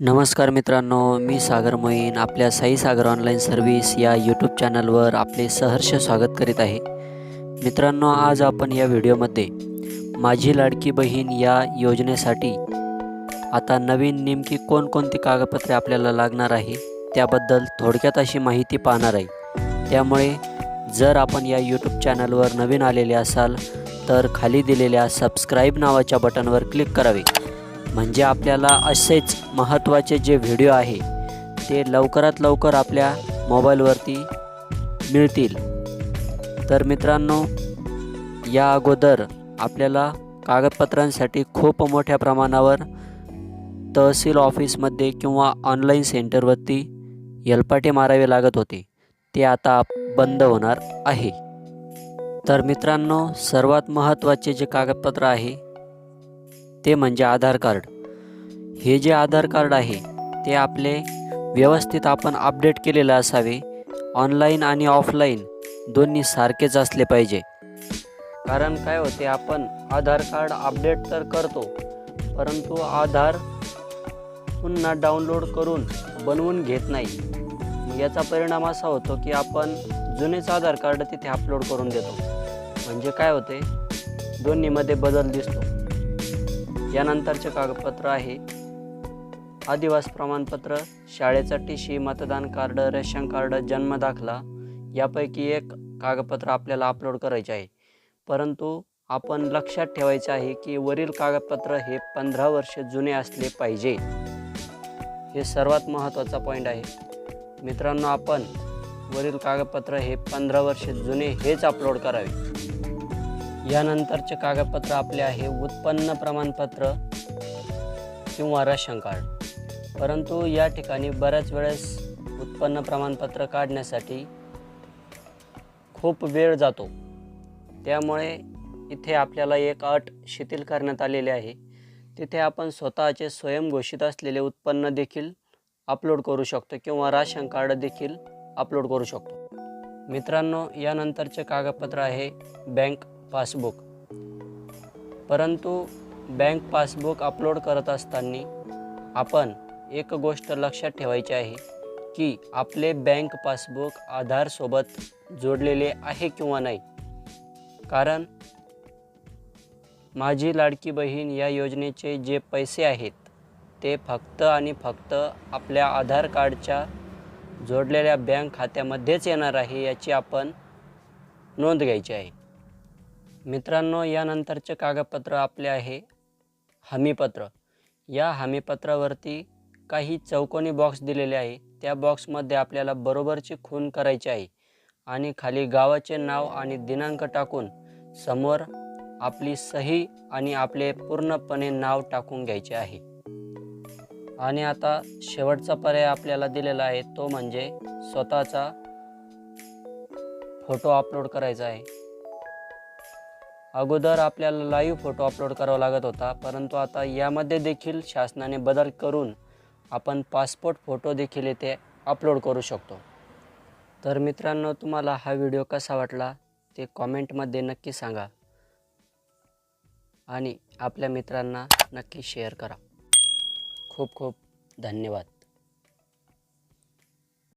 नमस्कार मित्रांनो मी सागर मोईन. आपल्या साई सागर ऑनलाईन सर्व्हिस या यूट्यूब चॅनलवर आपले सहर्ष स्वागत करीत आहे. मित्रांनो आज आपण या व्हिडिओमध्ये माझी लाडकी बहीण या योजनेसाठी आता नवीन नेमकी कोणकोणती कागदपत्रे आपल्याला लागणार आहे त्याबद्दल थोडक्यात अशी माहिती पाहणार आहे. त्यामुळे जर आपण या यूट्यूब चॅनलवर नवीन आलेले असाल तर खाली दिलेल्या सबस्क्राईब नावाच्या बटनवर क्लिक करावे. म्हणजे आपल्याला असेच महत्त्वाचे जे व्हिडिओ आहे ते लवकरात लवकर आपल्या मोबाईलवरती मिळतील. तर मित्रांनो या अगोदर आपल्याला कागदपत्रांसाठी खूप मोठ्या प्रमाणावर तहसील ऑफिसमध्ये किंवा ऑनलाईन सेंटरवरती यलपाटे मारावे लागत होते. ते आता बंद होणार आहे. तर मित्रांनो सर्वात महत्त्वाचे जे कागदपत्र आहे ते म्हणजे आधार कार्ड. हे जे आधार कार्ड आहे ते आपले व्यवस्थित आपण अपडेट केलेलं असावे ऑनलाईन आणि ऑफलाईन दोन्ही सारखेच असले पाहिजे. कारण काय होते आपण आधार कार्ड अपडेट तर करतो परंतु आधार पुन्हा डाउनलोड करून बनवून घेत नाही. मग याचा परिणाम असा होतो की आपण जुनेच आधार कार्ड तिथे अपलोड करून देतो. म्हणजे काय होते दोन्हीमध्ये बदल दिसतो. यानंतरचे कागदपत्र आहे. आदिवास प्रमाणपत्र शाळेचा टी सी मतदान कार्ड रेशन कार्ड जन्म दाखला यापैकी एक कागदपत्र आपल्याला अपलोड करायचे आहे. परंतु आपण लक्षात ठेवायचे आहे की वरील कागदपत्र हे पंधरा वर्ष जुने असले पाहिजे. हे सर्वात महत्त्वाचा पॉईंट आहे. मित्रांनो आपण वरील कागदपत्र हे पंधरा वर्ष जुने हेच अपलोड करावे. यानंतरचे कागदपत्र आपले आहे उत्पन्न प्रमाणपत्र किंवा रेशन कार्ड. परंतु या ठिकाणी बऱ्याच वेळेस उत्पन्न प्रमाणपत्र काढण्यासाठी खूप वेळ जातो. त्यामुळे इथे आपल्याला एक अट शिथिल करण्यात आलेली आहे. तिथे आपण स्वतःचे स्वयंघोषित असलेले उत्पन्न देखील अपलोड करू शकतो किंवा राशन कार्ड देखील अपलोड करू शकतो. मित्रांनो यानंतरचे कागदपत्र आहे बँक पासबुक. परंतु बँक पासबुक अपलोड करत असताना आपण एक गोष्ट लक्षात ठेवायची आहे की आपले बँक पासबुक आधारसोबत जोडलेले आहे किंवा नाही. कारण माझी लाडकी बहीण या योजनेचे जे पैसे आहेत ते फक्त आणि फक्त आपल्या आधार कार्डच्या जोडलेल्या बँक खात्यामध्येच येणार आहे याची आपण नोंद घ्यायची आहे. मित्रांनो यानंतरचे कागदपत्र आपले आहे. हमीपत्र. या हमीपत्रावरती काही चौकोनी बॉक्स दिलेले आहे. त्या बॉक्समध्ये आपल्याला बरोबरची खून करायची आहे. आणि खाली गावाचे नाव आणि दिनांक टाकून समोर आपली सही आणि आपले पूर्णपणे नाव टाकून घ्यायचे आहे. आणि आता शेवटचा पर्याय आपल्याला दिलेला आहे. तो म्हणजे स्वतःचा फोटो अपलोड करायचा आहे. अगोदर आपल्याला लाईव्ह फोटो अपलोड करावा लागत होता परंतु आता यामध्ये देखील शासनाने बदल करून आपण पासपोर्ट फोटो देखील येथे अपलोड करू शकतो. तर मित्रांनो तुम्हाला हा व्हिडिओ कसा वाटला ते कॉमेंटमध्ये नक्की सांगा. आणि आपल्या मित्रांना नक्की शेअर करा. खूप खूप धन्यवाद.